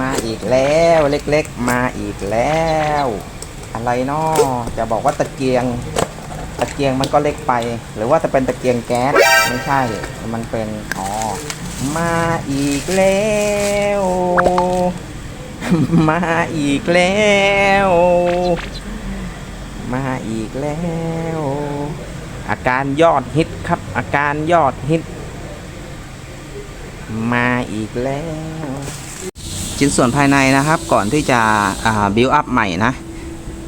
มาอีกแล้วเล็กๆ มาอีกแล้ว อะไรเนาะจะบอกว่าตะเกียง ตะเกียงมันก็เล็กไป หรือว่าจะเป็นตะเกียงแก๊สไม่ใช่ มันเป็นอ๋อมาอีกแล้วมาอีกแล้ว มาอีกแล้ว อาการยอดฮิตครับ อาการยอดฮิต มาอีกแล้ว ชิ้นส่วนภายในนะครับ ก่อนที่จะบิวอัพใหม่นะ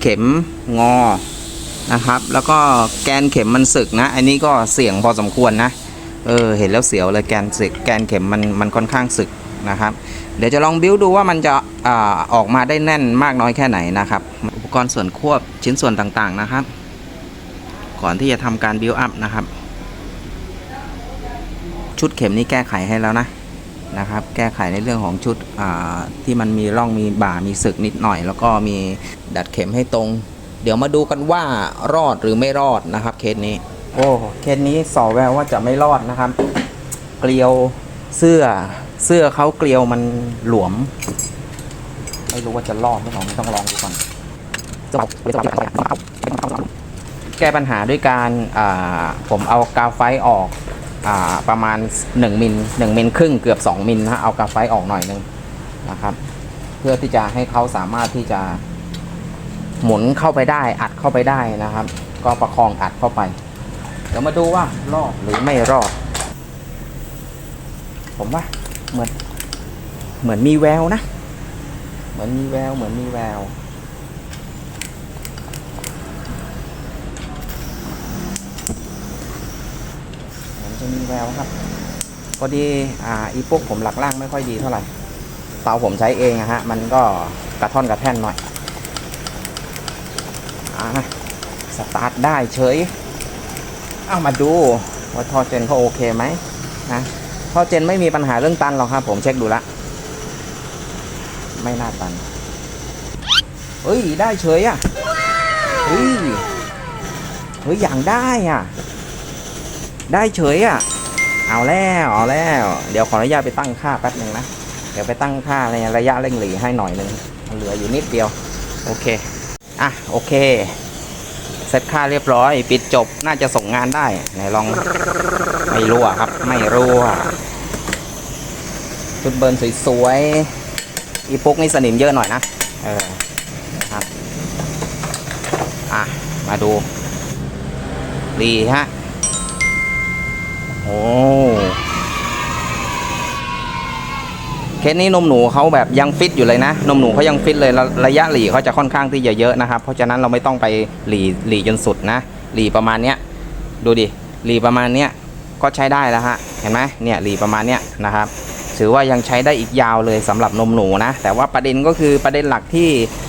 เข็มงอนะครับ แล้วก็แกนเข็มมันสึกนะ อันนี้ก็เสี่ยงพอสมควรนะเออเห็นแล้วเสียวเลยแกนสึกแกนเข็มมันมันค่อนข้างสึกนะครับ เดี๋ยวจะลองบิวดูว่ามันจะอออกมาได้แน่นมากน้อยแค่ไหนนะครับ อุปกรณ์ส่วนควบชิ้นส่วนต่างๆนะครับ ก่อนที่จะทำการบิวอัพนะครับ ชุดเข็มนี้แก้ไขให้แล้วนะ นะครับ แก้ไขในเรื่องของชุดที่มันมีร่องมีบ่ามีสึกนิดหน่อย แล้วก็มีดัดเข็มให้ตรง เดี๋ยวมาดูกันว่ารอดหรือไม่รอดนะครับเคสนี้ โอ้เคสนี้สอแววว่าจะไม่รอดนะครับ เกลียวเสื้อเสื้อเขาเกลียวมันหลวมไม่รู้ว่าจะรอดหรือเปล่าไม่ต้องลองดูก่อนแก้ปัญหาด้วยการผมเอากาวไฟออก ประมาณ 1 มิล1มิลครึ่งเกือบ 2 มิลนะเอากาไฟออกหน่อยนึงนะครับ เพื่อที่จะให้เขาสามารถที่จะ หมุนเข้าไปได้อัดเข้าไปได้นะครับ ก็ประคองอัดเข้าไป เดี๋ยวมาดูว่ารอดหรือไม่รอด ผมว่าเหมือนเหมือนมีแววนะ เหมือนมีแววเหมือนมีแวว เหมือนจะมี แววครับพอดีอ่าอีปุ๊กผมหลักล่างไม่ค่อยดีเท่าไหร่เตาผมใช้เองอะฮะ มันก็กระท่อนกระแท่นหน่อยอ่าสตาร์ทได้เฉยเอามาดูว่าท่อเจนเขาโอเคไหมนะท่อเจนไม่มีปัญหาเรื่องตันหรอกครับ ผมเช็คดูละ ไม่น่าตันเฮ้ย ได้เฉยอะเฮ้ยเฮ้ยอย่างได้อะ ได้เฉยอะ เอาแล้วเอาแล้ว เดี๋ยวขออนุญาตไปตั้งค่าแป๊บหนึ่งนะ เดี๋ยวไปตั้งค่าในระยะเร่งหลีให้หน่อยหนึ่งเหลืออยู่นิดเดียว โอเค อะโอเค เซตค่าเรียบร้อย ปิดจบน่าจะส่งงานได้ไหนลองไม่รู้อะครับ ไม่รู้อะชุดเบิร์นสวยๆอีปุ๊กนี่สนิมเยอะหน่อยนะเออครับ อะ มาดู ดีฮะ โอ้เคสนี้นมหนูเขาแบบยังฟิตอยู่เลยนะ นมหนูเขายังฟิตเลยระระยะหลีเขาจะค่อนข้างที่จะเยอะนะครับ เพราะฉะนั้นเราไม่ต้องไปหลีหลีจนสุดนะหลีประมาณเนี้ยดูดิหลีประมาณเนี้ยก็ใช้ได้แล้วฮะเห็นไหมเนี่ยหลีประมาณเนี้ยนะครับ ถือว่ายังใช้ได้อีกยาวเลยสำหรับนมหนูนะแต่ว่าประเด็นก็คือประเด็นหลักที่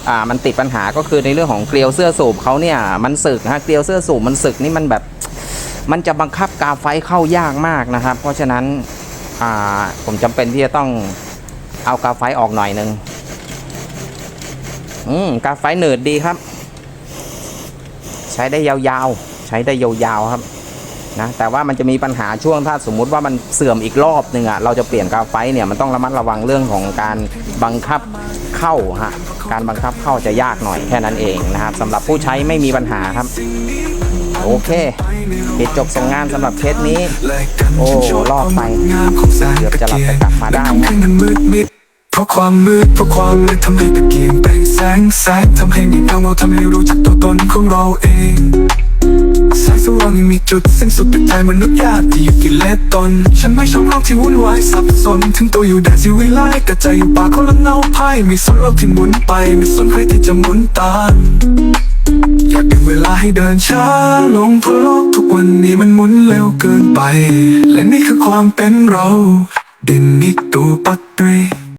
อ่ามันติดปัญหาก็คือในเรื่องของเกลียวเสื้อสูบเขาเนี่ยมันสึกฮะเกลียวเสื้อสูบมันสึกนี่มันแบบ มันจะบังคับกาไฟเข้ายากมากนะครับ เพราะฉะนั้นผมจำเป็นที่จะต้องเอากาไฟออกหน่อยหนึ่งอืมกาไฟหนืดดีครับ ใช้ได้ยาวๆ ใช้ได้ยาวๆครับนะแต่ว่ามันจะมีปัญหาช่วงถ้าสมมุติว่ามันเสื่อมอีกรอบหนึ่งอะเราจะเปลี่ยนกาไฟเนี่ยมันต้องระมัดระวังเรื่องของการบังคับเข้าฮะการบังคับเข้าจะยากหน่อยแค่นั้นเองนะครับสำหรับผู้ใช้ไม่มีปัญหาครับ โอเคปิดจบส่งงานสำหรับเคสนี้ โอ้รอดไปเกือบจะหลับแต่กลับมาได้นะมันมืดมิดเพราะความมืดเพราะความมืดทำให้ตะเกียงแปลงแสงแสงทำให้มีเงาเงาทำให้รู้จักตัวตนของเราเองแสงสว่างยังมีจุดสิ้นสุดเป็นใจมนุษย์ยากที่อยู่กิเลสตน ฉันไม่ชอบโลกที่วุ่นวายสับสน ถึงตัวอยู่แดนสิวิไลแต่ใจอยู่ป่าคนละเงาไพ่มีส่วนโลกที่หมุนไปไม่สนใครที่จะหมุนตาม อยากดึงเวลาให้เดินช้าลงเพราะโลกทุกวันนี้มันหมุนเร็วเกินไป และนี่คือความเป็นเราดินนิตัวปัตตรี